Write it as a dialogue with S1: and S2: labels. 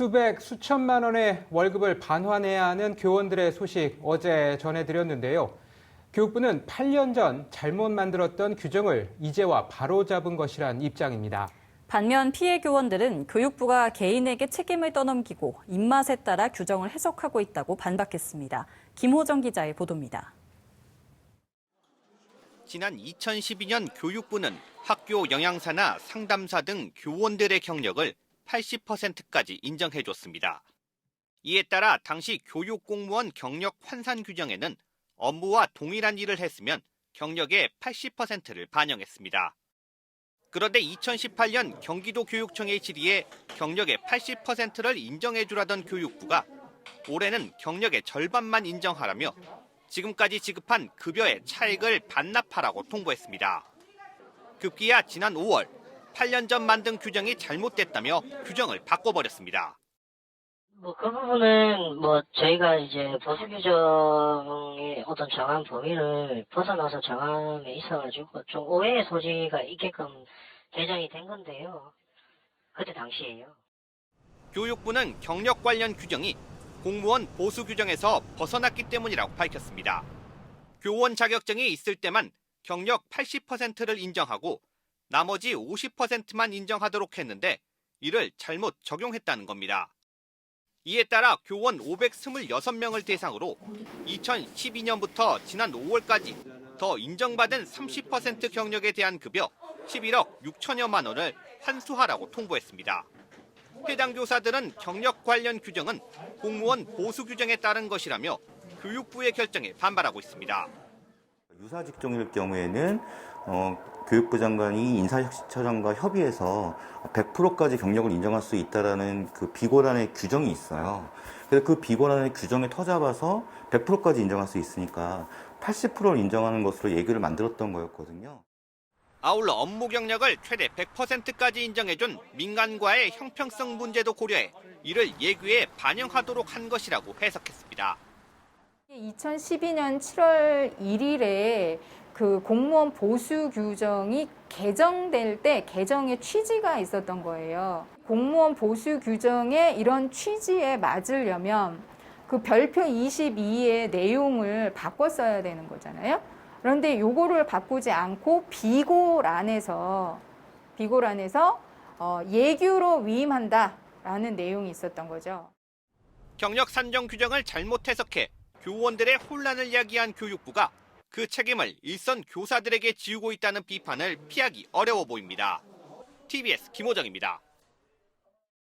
S1: 수백, 수천만 원의 월급을 반환해야 하는 교원들의 소식 어제 전해드렸는데요. 교육부는 8년 전 잘못 만들었던 규정을 이제와 바로잡은 것이란 입장입니다.
S2: 반면 피해 교원들은 교육부가 개인에게 책임을 떠넘기고 입맛에 따라 규정을 해석하고 있다고 반박했습니다. 김호정 기자의 보도입니다.
S3: 지난 2012년 교육부는 학교 영양사나 상담사 등 교원들의 경력을 80%까지 인정해줬습니다. 이에 따라 당시 교육 공무원 경력 환산 규정에는 업무와 동일한 일을 했으면 경력의 80%를 반영했습니다. 그런데 2018년 경기도 교육청의 질의에 경력의 80%를 인정해주라던 교육부가 올해는 경력의 절반만 인정하라며 지금까지 지급한 급여의 차액을 반납하라고 통보했습니다. 급기야 지난 5월 8년 전 만든 규정이 잘못됐다며 규정을 바꿔버렸습니다.
S4: 뭐 그 부분은 뭐 저희가 이제 보수 규정의 어떤 정한 범위를 벗어나서 정함에 있어가지고 좀 오해의 소지가 있게끔 개정이 된 건데요. 그때 당시에요.
S3: 교육부는 경력 관련 규정이 공무원 보수 규정에서 벗어났기 때문이라고 밝혔습니다. 교원 자격증이 있을 때만 경력 80%를 인정하고 나머지 50%만 인정하도록 했는데 이를 잘못 적용했다는 겁니다. 이에 따라 교원 526명을 대상으로 2012년부터 지난 5월까지 더 인정받은 30% 경력에 대한 급여 11억 6천여만 원을 환수하라고 통보했습니다. 해당 교사들은 경력 관련 규정은 공무원 보수 규정에 따른 것이라며 교육부의 결정에 반발하고 있습니다.
S5: 유사 직종일 경우에는 어, 교육부 장관이 인사처장과 협의해서 100%까지 경력을 인정할 수 있다라는 그 비고란의 규정이 있어요. 그래서 그 비고란의 규정에 터잡아서 100%까지 인정할 수 있으니까 80%를 인정하는 것으로 예규를 만들었던 거였거든요.
S3: 아울러 업무 경력을 최대 100%까지 인정해준 민간과의 형평성 문제도 고려해 이를 예규에 반영하도록 한 것이라고 해석했습니다.
S6: 2012년 7월 1일에 그 공무원 보수 규정이 개정될 때 개정의 취지가 있었던 거예요. 공무원 보수 규정의 이런 취지에 맞으려면 그 별표 22의 내용을 바꿨어야 되는 거잖아요. 그런데 요거를 바꾸지 않고 비고란에서 비고란에서 어, 예규로 위임한다라는 내용이 있었던 거죠.
S3: 경력 산정 규정을 잘못 해석해 교원들의 혼란을 야기한 교육부가 그 책임을 일선 교사들에게 지우고 있다는 비판을 피하기 어려워 보입니다. TBS 김호정입니다.